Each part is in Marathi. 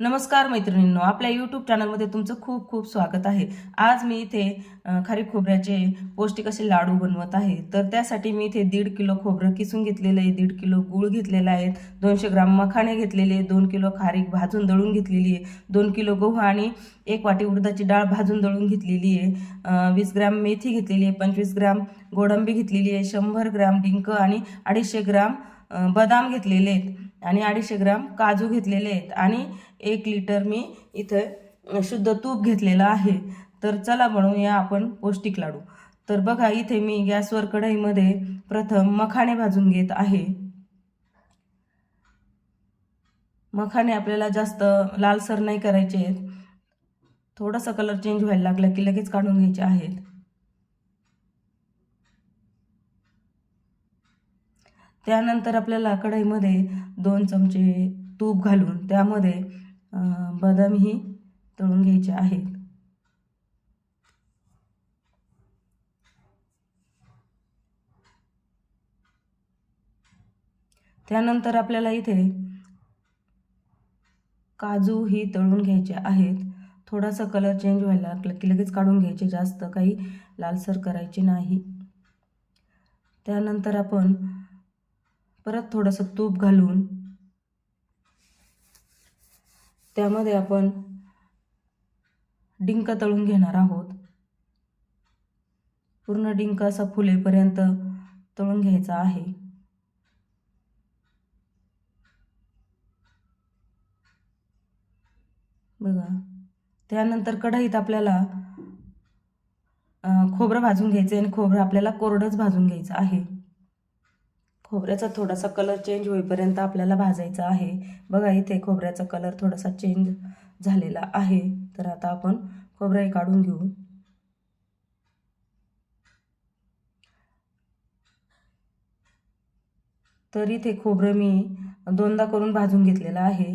नमस्कार मैत्रिणींनो आपल्या यूट्यूब चॅनलमध्ये तुमचं खूप खूप स्वागत आहे. आज मी इथे खारी खोबऱ्याचे पौष्टिक असे लाडू बनवत आहे. तर त्यासाठी मी इथे दीड किलो खोबरं किसून घेतलेलं आहे दीड किलो गूळ घेतलेला आहे दोनशे ग्राम मखाणे घेतलेले दोन किलो खारीक भाजून दळून घेतलेली आहे दोन किलो गहू आणि एक वाटी उडदाची डाळ भाजून दळून घेतलेली आहे वीस ग्राम मेथी घेतलेली आहे पंचवीस ग्राम गोडंबी घेतलेली आहे शंभर ग्राम डिंक आणि अडीचशे ग्राम बदाम घेतलेले आहेत आणि अडीचशे ग्राम काजू घेतलेले आहेत. आणि एक लिटर मी इथं शुद्ध तूप घेतलेलं आहे. तर चला बनवूया आपण पौष्टिक लाडू. तर बघा इथे मी गॅसवर कढईमध्ये प्रथम मखाणे भाजून घेत आहे. मखाणे आपल्याला जास्त लालसर नाही करायचे आहेत. थोडासा कलर चेंज व्हायला लागला की लगेच काढून घ्यायचे आहेत. त्यानंतर आपल्याला कढईमध्ये दोन चमचे तूप घालून त्यामध्ये अं, बदामही तळून घ्यायचे आहेत. त्यानंतर आपल्याला इथे काजू ही तळून घ्यायचे आहेत. थोडासा कलर चेंज व्हायला लागला की लगेच काढून घ्यायचे जास्त काही लालसर करायचे नाही. त्यानंतर आपण परत थोडंसं तूप घालून त्यामध्ये आपण डिंक तळून घेणार आहोत. पूर्ण डिंक असा फुलेपर्यंत तळून घ्यायचा आहे. बघा त्यानंतर कढईत आपल्याला खोबरं भाजून घ्यायचं आहे आणि खोबरं आपल्याला कोरडंच भाजून घ्यायचं आहे. खोबऱ्याचा थोडासा कलर चेंज होईपर्यंत आपल्याला भाजायचा आहे. बघा इथे खोबऱ्याचा कलर थोडासा चेंज झालेला आहे. तर आता आपण खोबरंही काढून घेऊ. तर इथे खोबरं मी दोनदा करून भाजून घेतलेलं आहे.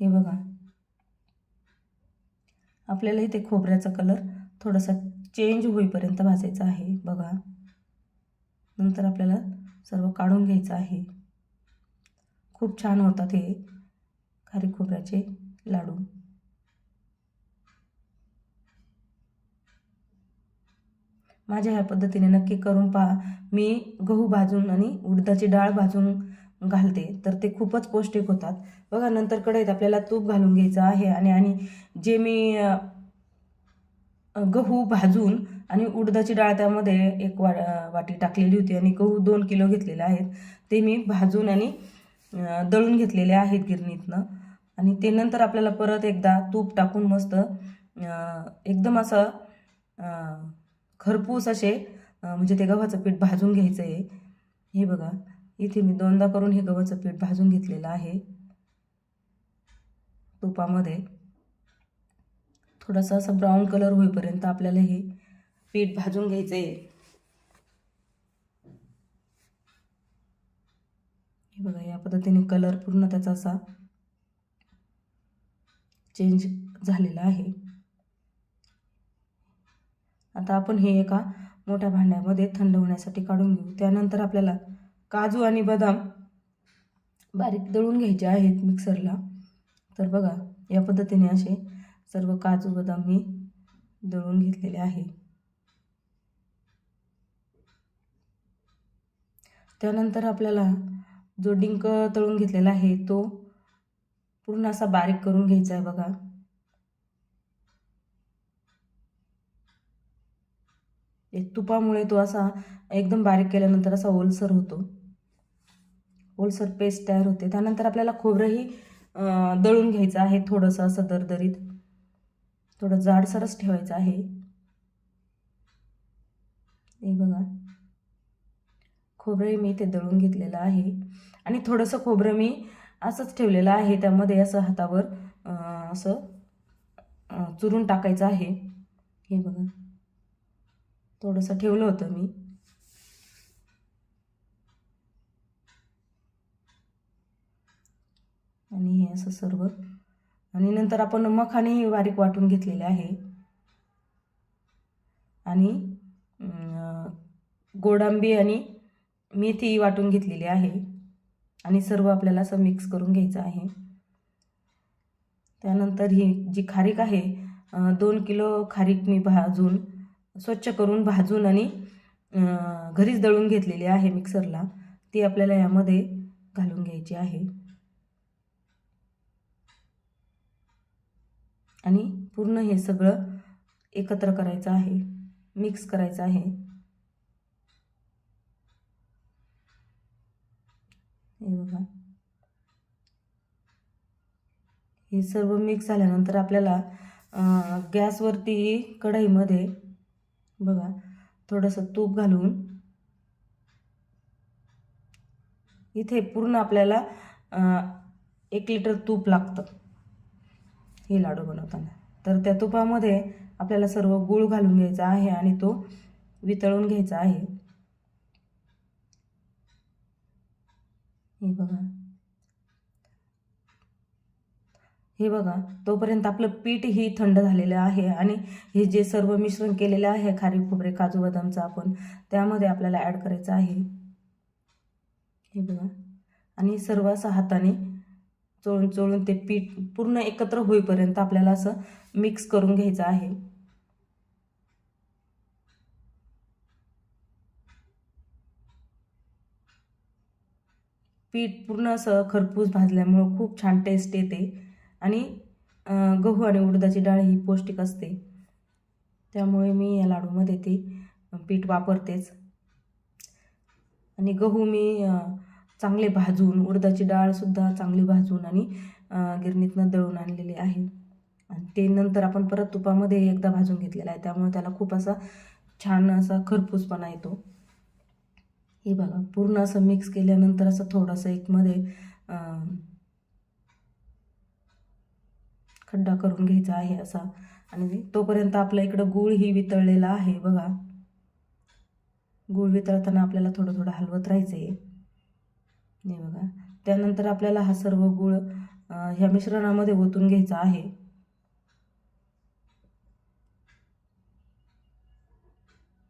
हे बघा. आपल्याला इथे खोबऱ्याचा कलर थोडासा चेंज होईपर्यंत भाजायचा आहे. बघा. नंतर आपल्याला सर्व काढून घ्यायचं आहे. खूप छान होतात हे खारी खोबऱ्याचे लाडू. माझ्या ह्या पद्धतीने नक्की करून पहा. मी गहू भाजून आणि उडदाची डाळ भाजून घालते तर ते खूपच पौष्टिक होतात. बघा नंतर कढईत आपल्याला तूप घालून घ्यायचं आहे आणि आणि जे मी गहू भाजून आणि उडदाची डाळ त्यामध्ये एक वा वाटी टाकलेली होती आणि गहू दोन किलो घेतलेले आहेत. ते मी भाजून आणि दळून घेतलेले आहेत गिरणीतनं. आणि ते नंतर आपल्याला परत एकदा तूप टाकून मस्त एकदम असं खरपूस असे म्हणजे ते गव्हाचं पीठ भाजून घ्यायचं आहे हे बघा इथे मी दोनदा करून हे गव्हाचं पीठ भाजून घेतलेलं आहे. तुपामध्ये. थोडासा असा ब्राऊन कलर होईपर्यंत आपल्याला हे पीठ भाजून घ्यायचं आहे हे बघा या पद्धतीने कलर पूर्ण त्याचा असा चेंज झालेला आहे. आता आपण हे एका मोठ्या भांड्यामध्ये थंड होण्यासाठी काढून घेऊ. त्यानंतर आपल्याला काजू आणि बदाम बारीक दळून घ्यायचे आहेत मिक्सरला तर बघा या पद्धतीने असे सर्व काजू बदाम मी दळून घेतलेले आहे. त्यानंतर आपल्याला जो डिंक तळून घेतलेला आहे तो पूर्ण असा बारीक करून घ्यायचा आहे बघा. तुपामुळे तो असा एकदम बारीक केल्यानंतर असा ओलसर होतो. ओलसर पेस्ट तयार होते. त्यानंतर आपल्याला खोबरंही दळून घ्यायचं आहे थोडंसं असं दरदरीत. थोडं जाडसरच ठेवायचं आहे. हे बघा. खोबरंही मी ते दळून घेतलेलं आहे. आणि थोडंसं खोबरं मी असंच ठेवलेलं आहे. त्यामध्ये असं हातावर असं चुरून टाकायचं आहे. हे बघा. थोडंसं ठेवलं होतं मी. आणि हे असं सर्व. आणि नंतर आपण मखाने बारीक वाटून घेतलेले आहे. आणि गोडांबी आणि मेथी वाटून घेतलेली आहे आणि सर्व आपल्याला असं मिक्स करून घ्यायचं आहे. त्यानंतर ही जी खारीक आहे दोन किलो खारीक मी भाजून स्वच्छ करून भाजून आणि घरीच दळून घेतलेली आहे मिक्सरला ती आपल्याला यामध्ये घालून घ्यायची आहे. आणि पूर्ण हे सगळं एकत्र करायचं आहे मिक्स करायचं आहे. हे बघा. हे सर्व मिक्स झाल्यानंतर आपल्याला गॅसवरती कढईमध्ये बघा थोडंसं तूप घालून इथे पूर्ण आपल्याला एक लिटर तूप लागतं. हे लाडू बनवताना. तर त्या तुपामध्ये आपल्याला सर्व गूळ घालून घ्यायचा आहे आणि तो वितळून घ्यायचा आहे. हे बघा. हे बघा तोपर्यंत आपलं पीठ ही थंड झालेलं आहे आणि हे जे सर्व मिश्रण केलेलं आहे खारी खोबरे काजू बदामचं आपण त्यामध्ये आपल्याला ॲड करायचं आहे. हे बघा. आणि सर्व असं हाताने चोळून चोळून ते पीठ पूर्ण एकत्र होईपर्यंत आपल्याला असं मिक्स करून घ्यायचं आहे. पीठ पूर्ण असं खरपूस भाजल्यामुळं खूप छान टेस्ट येते. आणि गहू आणि उडदाची डाळ ही पौष्टिक असते. त्यामुळे मी या लाडूमध्ये ते पीठ वापरतेच. आणि गहू मी चांगले भाजून उडदाची डाळसुद्धा चांगली भाजून आणि गिरणीतनं दळून आणलेली आहे. आणि ते नंतर आपण परत तुपामध्ये एकदा भाजून घेतलेला आहे. त्यामुळे त्याला खूप असा छान असा खरपूसपणा येतो. हे बघा पूर्ण असं मिक्स केल्यानंतर असं थोडंसं एक मध्ये खड्डा करून घ्यायचा आहे असा. आणि तोपर्यंत आपल्या इकडं गूळ ही वितळलेला आहे बघा. गूळ वितळताना आपल्याला थोडं थोडं हलवत राहायचं आहे हे बघा. त्यानंतर आपल्याला हा सर्व गूळ ह्या मिश्रणामध्ये ओतून घ्यायचा आहे.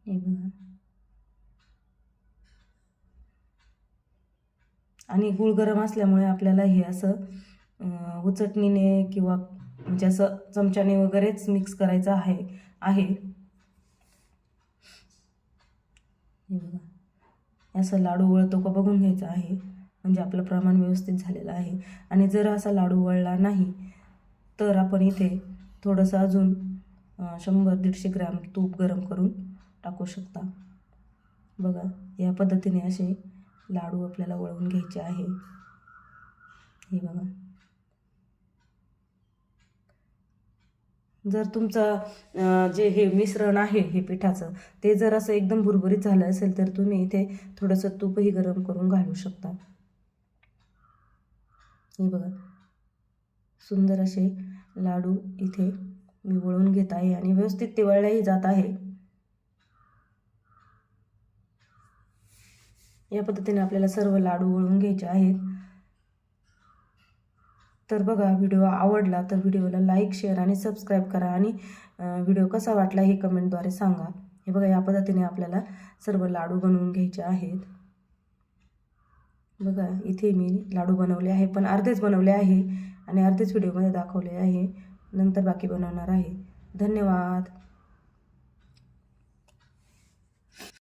हे बघा. आणि गूळ गरम असल्यामुळे आपल्याला हे असं उचटणीने किंवा म्हणजे असं चमच्याने वगैरेच मिक्स करायचं आहे आहे. हे बघा. असं लाडू वळतो का बघून घ्यायचं आहे. म्हणजे आपलं प्रमाण व्यवस्थित झालेलं आहे. आणि जर असा लाडू वळला नाही तर आपण इथे थोडंसं अजून शंभर दीडशे ग्रॅम तूप गरम करून टाकू शकता. बघा या पद्धतीने असे लाडू आपल्याला वळवून घ्यायचे आहे. हे बघा. जर तुमचं जे हे मिश्रण आहे हे पिठाचं ते जर असं एकदम भुरभुरीत झालं असेल तर तुम्ही इथे थोडंसं तूपही गरम करून घालू शकता. हे बघा. सुंदर असे लाडू इथे मी वळून घेत आहे आणि व्यवस्थित ते वळल्याही जात आहे. या पद्धतीने आपल्याला सर्व लाडू वळून घ्यायचे आहेत. तर बघा व्हिडिओ आवडला तर व्हिडिओला लाईक शेअर आणि सबस्क्राईब करा आणि व्हिडिओ कसा वाटला हे कमेंटद्वारे सांगा. हे बघा या पद्धतीने आपल्याला सर्व लाडू बनवून घ्यायचे आहेत. बघा इथे मी लाडू बनवले आहे पण अर्धेच बनवले आहे आणि अर्धेच व्हिडिओमध्ये दाखवले आहे. नंतर बाकी बनवणार आहे. धन्यवाद.